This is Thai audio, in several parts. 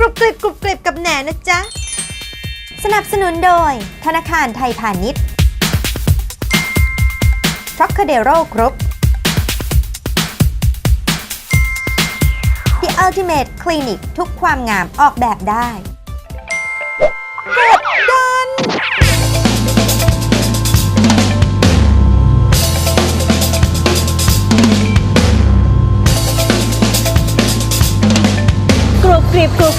กรุบกริบกรุบกริบกับแหนนะจ๊ะ สนับสนุนโดย ธนาคารไทยพาณิชย์ทรัคเดโร่ครบ The Ultimate Clinic ทุกความงามออกแบบได้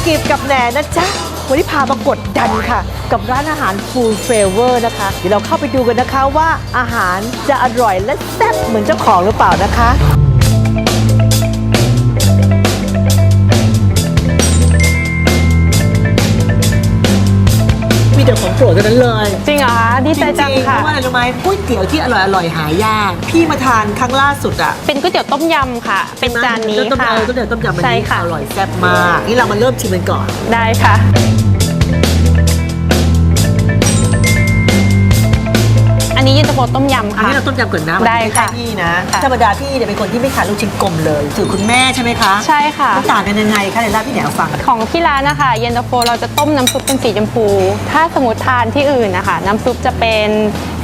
กิบกับแหนนะจ๊ะ วันนี้พามากดดันค่ะ กับร้านอาหารฟูลเฟเวอร์นะคะ เดี๋ยวเราเข้าไปดูกันนะคะว่าอาหารจะอร่อยและแซ่บเหมือนเจ้าของหรือเปล่านะคะ มีแต่ของโปรดกันนั้นเลยจริงเหรอคะดีใจจังๆเพค่ะ ราะว่าอะไรรู้ไหมก๋วยเตี๋ยวที่อร่อยอร่อยๆหายาก พี่มาทานครั้งล่าสุดอะเป็นก๋วยเตี๋ยวต้มยำค่ะ เป็นจานนี้ต้มค่ะ ยำต้มยำต้มยำมันใช่นี้ค่ะ อร่อยแซ่บมากนี่เรามาเริ่มชิมกันก่อน ได้ค่ะ นนี้เย็นตาโฟต้มยำอันค่ะ นี้เราต้มยำก่อนนะได้ค่ะมันม่ใช่พี่นะค่ะ ธรรมดาพี่เนี่ยเป็นคนที่ไม่ทานลูกชิ้นกลมเลยสูตรคุณแม่ใช่ไหมคะใช่ค่ะ มันต่างกันยังไงคะเดี๋ยวเล่าพี่แหนวฟัง ของที่ร้านนะคะเย็นตาโฟเราจะต้มน้ำซุปเป็นสีชมพู ถ้าสมมติทานที่อื่นนะคะน้ำซุปจะเป็น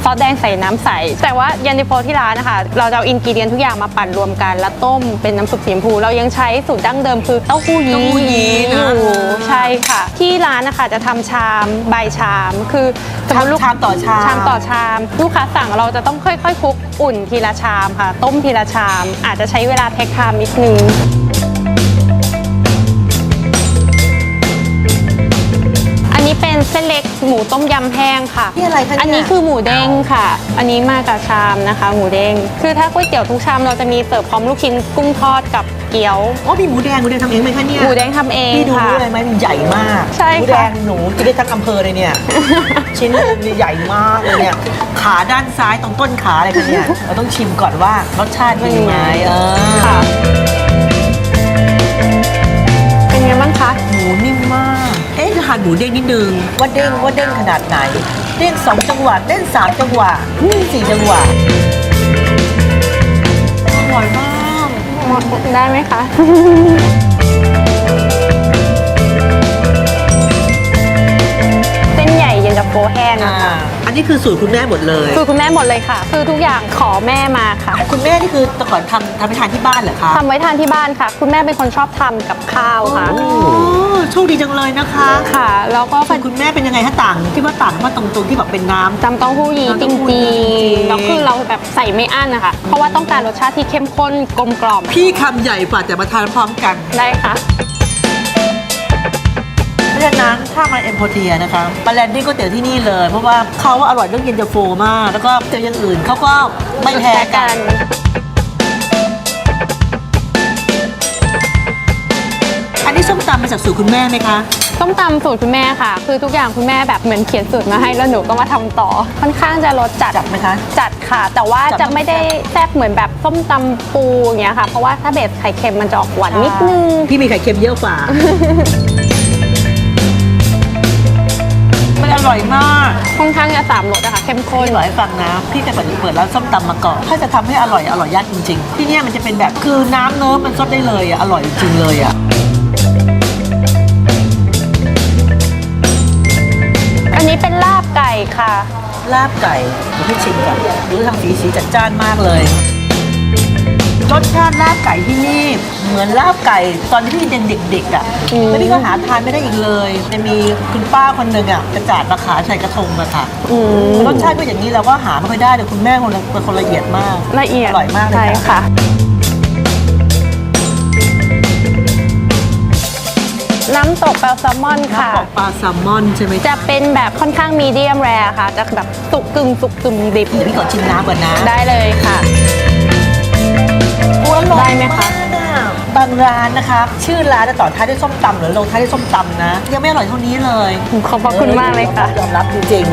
ซอสแดงใส่น้ำใส แต่ว่าเย็นตาโฟที่ร้านนะคะ เราจะเอาอินกิเดียนทุกอย่างมาปั่นรวมกัน แล้วต้มเป็นน้ำซุปสีชมพู เรายังใช้สูตรดั้งเดิมคือเต้าหู้ยี้เต้าหู้ยี้นะอยู่ใช่ค่ะ ที่ร้านนะคะจะทำชามใบชามคือสมมติลูกชามต่อชามชามต่อชาม ลูกค้าสั่งเราจะต้องค่อยๆคลุกอุ่นทีละชามค่ะ ต้มทีละชาม อาจจะใช้เวลาเทคไทม์นิดนึง เป็นเส้นเล็กหมูต้มยำแห้งค่ะ นี่อะไรคะเนี่ย อันนี้คือหมูเด้งค่ะ อันนี้มากับชามนะคะ หมูเด้ง คือถ้าก๋วยเตี๋ยวทุกชามเราจะมีเสิร์ฟพร้อมลูกชิ้นกุ้งทอดกับเกี๊ยวอ๋อมีหมูแดงหมูแดงทำเองไหมคะเนี่ยหมูแดงทำเองพี่ดูค่ะ รู้เลยไหมมันใหญ่มากใช่หมูค่ะแดงหนูกินได้ทั้งอำเภอเลยเนี่ย ชิ้นหนึงเนี่ยใหญ่มากเลยเนี่ยขาด้านซ้ายตรงต้นขาอะไรกันเนี่ยเราต้องชิมก่อนว่ารสชาติเป็นยังไงเออค่ะ เป็นไงบ้างคะ หมูนิ่มมาก เอ๊ะจะหั่นหมูเด้งนิดนึง ว่าเด้งว่าเด้งขนาดไหน เด้งสองจังหวะเด้งสามจังหวะอืมสี่จังหวะอร่อยมากได้ไหมคะ นนี้คือสูตรคุณแม่หมดเลย คือคุณแม่หมดเลยค่ะ คือทุกอย่างขอแม่มาค่ะคุณแม่นี่คือแต่ก่อนทำทำไปทานที่บ้านเหรอคะทำไว้ทานที่บ้านค่ะ คุณแม่เป็นคนชอบทำกับข้าวค่ะ โอ้โชคดีจังเลยนะคะค่ะ แล้วก็ส่วนคุณแม่เป็นยังไงคะต่างที่ว่าต่างว่าตรงตรงๆที่แบบเป็นน้ำ จำเต้าหู้ยี้จน้ำเต้าหู้ริยี้งๆแล้วคือเราแบบใส่ไม่อั้นนะคะ เพราะว่าต้องการรสชาติที่เข้มข้นกลมกล่อมพี่คำใหญ่กว่าแต่มาทานพร้อมกัน ได้ค่ะเพราะ ฉะนั้นถ้ามาเอ็มโพเทียนะคะมาแลนดิ้งก๋วยเตี๋ยวที่นี่เลย เพราะว่าเขาอร่อยเรื่องเย็นตาโฟมาก แล้วก็เตี๋ยวอย่างอื่นเขาก็ไม่แพ้กันอันนี้ส้มตำมาจากสูตรคุณแม่ไหมคะต้มตำสูตรคุณแม่ค่ะ คือทุกอย่างคุณแม่แบบเหมือนเขียนสูตรมาให้แล้วหนูก็มาทำต่อ ค่อนข้างจะรสจัดจัดไหมคะ จัดค่ะ แต่ว่าจัดจะไม่ได้แซ่บเหมือนแบบส้มตำปูอย่างเงี้ยค่ะ เพราะว่าถ้าเบสไข่เค็มมันจะออกหวานนิดนึง พี่มีไข่เค็มเยอะกว่า ร่อยมากค่อนข้างจะสามรสอะค่ะเข้มข้น พี่บอกให้ฟังนะ พี่เคยเปิดเปิดร้านส้มตำมาก่อนถ้าจะทำให้อร่อยอร่อยยากจริงๆ ที่เนี่ยมันจะเป็นแบบคือน้ำเนิ้มมันซดได้เลยอะอร่อยจริงเลยอะอันนี้เป็นลาบไก่ค่ะ ลาบไก่เดี๋ยวให้ชิมก่อนดูทางสีสีจัดจ้านมากเลย รสชาติลาบไก่ที่นี่ เหมือนลาบไก่ตอนที่พี่เป็นเด็กๆอะอืมแล้วพี่ก็หาทานไม่ได้อีกเลยจะมีคุณป้าคนหนึ่งอะกระจาดมาขายใส่กระทงอะค่ะอืมรสชาติก็อย่างนี้เราก็หาไม่ค่อยได้แต่คุณแม่คนละเป็นคนละเอียดมากละเอียดอร่อยมากเลยใช่ค่ะค่ะน้ำตกแปลแซลมอนค่ะน้ำตกปลาแซลมอนใช่ไหมจะเป็นแบบค่อนข้างมีเดียมแรค่ะ จะแบบสุกกึ่งสุกกึ่งดิบเดี๋ยวพี่ขอชิมน้ำก่อนนะ ได้เลยค่ะ อ้วนได้ไหมคะบางร้านนะคะ ชื่อร้านจะต่อท้ายด้วยส้มตำหรือลงท้ายด้วยส้มตำนะ ยังไม่อร่อยเท่านี้เลยขอบพระคุณมากเลยค่ะยอมรับจริง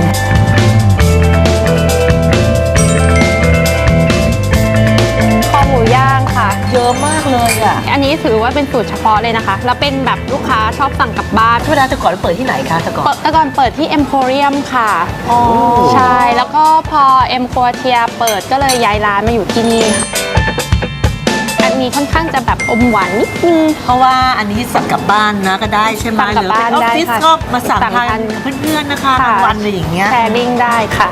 คอหมูย่างค่ะๆเยอะมากเลยอะ อันนี้ถือว่าเป็นสูตรเฉพาะเลยนะคะ แล้วเป็นแบบลูกค้าชอบสั่งกลับบ้านเวลาแต่ก่อนเปิดที่ไหนคะแต่ก่อนเปิดแต่ก่อนเปิดที่ Emporium ค่ะอ๋อใช่ แล้วก็พอ M q u a r t i e r เปิดก็เลยย้ายร้านมาอยู่ที่นี่ค่ะ อันนี้ค่อนข้างจะแบบอมหวานนิดนึง เพราะว่าอันนี้สั่งกลับบ้านนะก็ได้ใช่ไหมสั่งกลับบ้านหรือได้เป็นออฟฟิศค่ะก็มาสั่งสั่งทาทานนกับเพื่อนๆนะคะค่ะบางวันอะไรอย่างเงี้ย แชร์ลิงก์ได้ค่ะ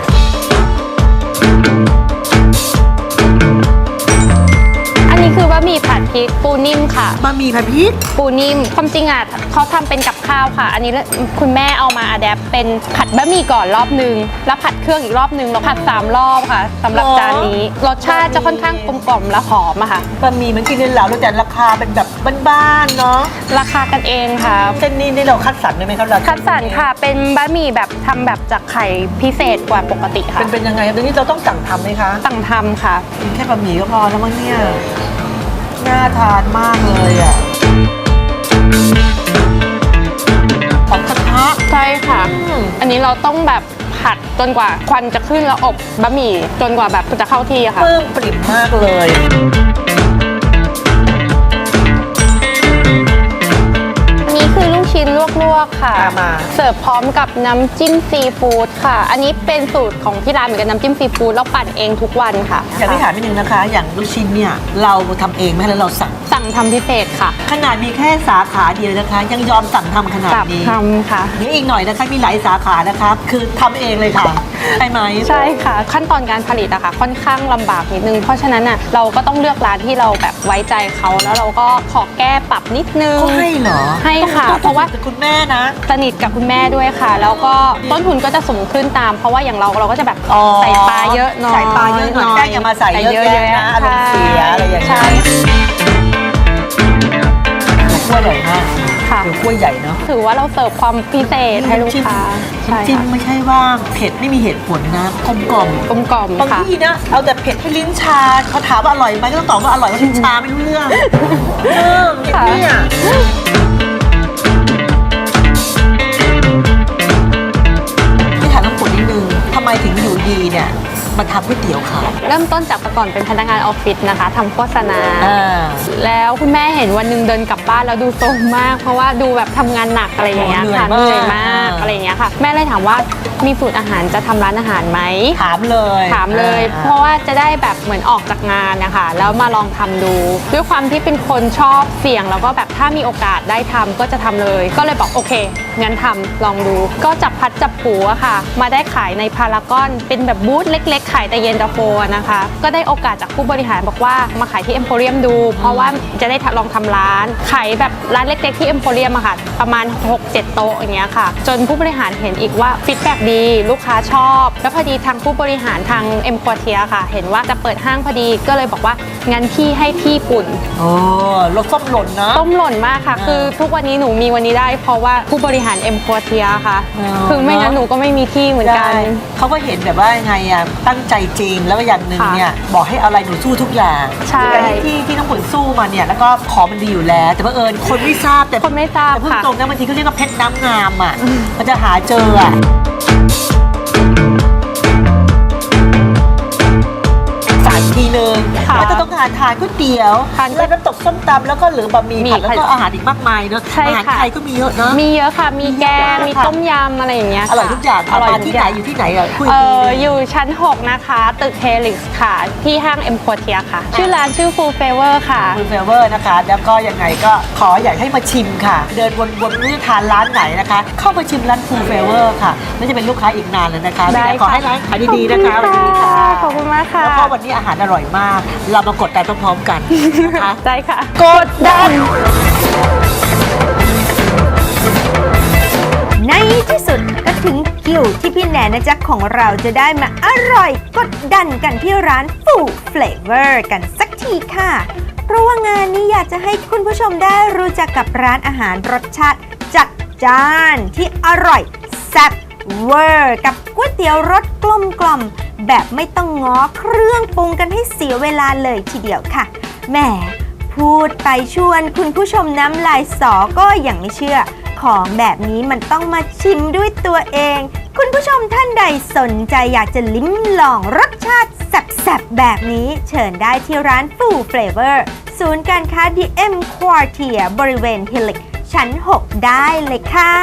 นนี้คือบะหมี่ผัดพริกปูนิ่มค่ะ บะหมี่ผัดพริก ปูนิ่ม ความจริงอะเขาทำเป็นกับข้าวค่ะ อันนี้คุณแม่เอามาอัดแอปเป็นผัดบะหมี่ก่อนรอบนึง แล้วผัดเครื่องอีกรอบนึงแล้วผัดสามรอบค่ะสำหรับหรอจานนี้ รสชาติจะค่อนข้างกลมกล่อมและหอมอะค่ะ บะหมี่มันกินในเหลาแล้วแต่ราคาเป็นแบบบ้านๆเนาะ ราคากันเองค่ะ เส้นนี้นี่เราคัดสรรได้ไหมครับเราคัดสรรค่ะ เป็นบะหมี่แบบทำแบบจากไข่พิเศษกว่าปกติค่ะ เป็นเป็นยังไงครับเดี๋ยวนี้เราต้องสั่งทำไหมคะ สั่งทำค่ะกินแค่บะหมี่ก็พอแล้วมั้งเนี่ย น่าทานมากเลยอะของกระทะ ใช่ค่ะอืมอันนี้เราต้องแบบผัดจนกว่าควันจะขึ้นแล้วอบบะหมี่จนกว่าแบบจะเข้าที่อะค่ะ ปลื้มปริ่มมากเลย ชิ้นลวกๆค่ะตามมา เสิร์ฟพร้อมกับน้ำจิ้มซีฟู้ดค่ะ อันนี้เป็นสูตรของที่ร้านเหมือนกันน้ำจิ้มซีฟู้ดเราปั่นเองทุกวันค่ะอยากให้ถามนิดนึงนะคะ อย่างลูกชิ้นเนี่ยเราทำเองไหมแล้วเราสั่ง สั่งทำพิเศษค่ะขนาดมีแค่สาขาเดียวนะคะ ยังยอมสั่งทำขนาดจับนี้ทำค่ะ เดี๋ยวอีกหน่อยนะคะมีหลายสาขานะคะ คือทำเองเลยค่ะ ใช่ไหมใช่ค่ะ ขั้นตอนการผลิตอะค่ะค่อนข้างลำบากนิดนึง เพราะฉะนั้นอะเราก็ต้องเลือกร้านที่เราแบบไว้ใจเขาแล้วเราก็ขอแก้ปรับนิดนึงก็ให้เหรอให้ค่ะต้องเพราะว่าต้องคุณแม่นะ สนิทกับคุณแม่ด้วยค่ะ แล้วก็ต้นทุนก็จะสูงขึ้นตาม เพราะว่าอย่างเราเราก็จะแบบอ๋อใส่ปลาเยอะหน่อยใส่ปลาเยอะหน่อยแป้งอย่ามาใส่เยอะแยะนะอารมณ์เสียอะไรอย่างเงี้ย ใช่ กล้วยใหญ่มาก ค่ะเดี๋ยวกล้วยใหญ่เนาะถือว่าเราเสิร์ฟความพิเศษให้ลูกค้าใช่น้ำจิ้มค่ะไม่ใช่ว่าเผ็ดไม่มีเหตุผลนะกลมกล่อมกลมกล่อมบางค่ะที่นะเอาแต่เผ็ดให้ลิ้นชาเขาถามว่าอร่อยไหมก็ต้องตอบว่าอร่อยเพราะลิ้นชาไม่รู้เรื่องเอออย่างเนี้ยที่ถามน้ำฝนนิดนึงทำไมถึงอยู่ดีเนี่ย มาทำก๋วยเตี๋ยวขาย เริ่มต้นจากแต่ก่อนเป็นพนักงานออฟฟิศนะคะทำโฆษณา อ่า แล้วคุณแม่เห็นวันหนึ่งเดินกลับบ้านแล้วดูโทรมมาก เพราะว่าดูแบบทำงานหนักอะไรอย่างเงี้ยค่ะเหเหนื่นื่ออยยมามากกอะไรอย่างเงี้ยค่ะ แม่เลยถามว่า มีสูตรอาหารจะทำร้านอาหารไหมถามเลยถามเลยอ่เพราะว่าจะได้แบบเหมือนออกจากงานนะคะแล้วมาลองทำดู ด้วยความที่เป็นคนชอบเสี่ยง แล้วก็แบบถ้ามีโอกาสได้ทำก็จะทำเลย ก็เลยบอกโอเคงั้นทำลองดู ก็จับพัดจับผูอะค่ะ มาได้ขายในพารากอนเป็นแบบบูธเล็ก ๆ ขายแต่เย็นตาโฟอะนะคะ ก็ได้โอกาสจากผู้บริหารบอกว่ามาขายที่เอ็มโพเรียมดู เพราะว่าจะได้ลองทำร้าน ขายแบบร้านเล็ก ๆ ที่เอ็มโพเรียมอะค่ะ ประมาณ 6-7 โต๊ะอย่างเงี้ยค่ะ จนผู้บริหารเห็นอีกว่าฟีดแบ็ดีลูกค้าชอบ แล้วพอดีทางผู้บริหารทางเอ็มควอเทียค่ะ เห็นว่าจะเปิดห้างพอดีก็เลยบอกว่างั้นพี่ให้ที่ปุ่นโอ้รถส้มหล่นนะ ต้มหล่นมากค่ะ อ่าคือทุกวันนี้หนูมีวันนี้ได้ เพราะว่าผู้บริหารเอ็มควอเทียค่ะ อ๋อ คือไม่งั้นหนูก็ไม่มีที่เหมือนกันใช่เขาก็เห็นแบบว่ายังไงอะตั้งใจจริงแล้วก็อย่างหนึ่งค่ะเนี่ยบอกให้เอาอะไรหนูสู้ทุกอย่างใช่แต่ที่ที่น้องฝนสู้มาเนี่ยแล้วก็ของมันดีอยู่แล้ว แต่เพื่อเอิญคนไม่ทราบแต่คนไม่ทราบแต่พูดค่ะ ตรงนะบางทีเขาเรียกว่าเพชรน้ำงามอะมันจะหาเจออะ ทานทานก๋วยเตี๋ยวทานแล้วน้ำตกส้ม ตำแล้วก็เหลือบะหมี่มีผัดแล้วก็ค่ะอาหารอีกมากมายเนอะใช่อาหารค่ะ ไทยก็มีเยอะเนอะ มีเยอะค่ะ มีแกง มีมีเยอะค่ะต้มยำอะไรอย่างเงี้ยอร่อยทุกอย่างอร่อยมาทุที่กไหนอย่างอยู่ที่ไหนอะคุยเอทีอนึงอยู่ชั้น 6 นะคะ ตึกเฮลิกส์ค่ะ ที่ห้างเอ็มโ r เทียค่ะ ชื่อร้านชื่อ Full Favor ค่ะ คุณเฟเวอร์นะคะ แล้วก็ยังไงก็ขออยากให้มาชิมค่ะ เดินวนๆไม่รู้จะทานร้านไหนนะคะ เข้ามาชิมร้านฟูเฟเวอร์ค่ะไม่จะเป็นลูกค้าอีกนานเลยนะคะได้ขอให้ร้านขายดีๆนะคะวันนี้ค่ะ ขอบคุณมากค่ะ แล้วก็วันนี้อาหารอร่อยมาก เรามากดดันพร้อมๆกันนะคะ ได้ค่ะกดดัน ในที่สุดก็ถึงคิวที่พี่แหนนะจ๊ะของเราจะได้มาอร่อยกดดันกันที่ร้านฟูเฟลเวอร์กันสักทีค่ะ เพราะว่างานนี้อยากจะให้คุณผู้ชมได้รู้จักกับร้านอาหารรสชาติจัดจ้านที่อร่อยแซ่บเวอร์กับก๋วยเตี๋ยวรสกลมกล่อมแบบไม่ต้องง้อเครื่องปรุงกันให้เสียเวลาเลยทีเดียวค่ะแหม พูดไปชวนคุณผู้ชมน้ำลายสอก็อย่างไม่เชื่อ ของแบบนี้มันต้องมาชิมด้วยตัวเอง คุณผู้ชมท่านใดสนใจอยากจะลิ้มลองรสชาติแซ่บๆแบบนี้ เชิญได้ที่ร้านฟูเฟลเวอร์ศูนย์การค้า DM Quartier บริเวณฮิลิกชั้น 6 ได้เลยค่ะ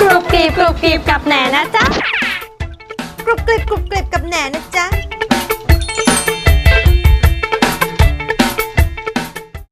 กรุบกรีบกรุบกรีบกับแหนนะจ๊ะกรุบกริบกรุบกริบกับแหนนะจ๊ะ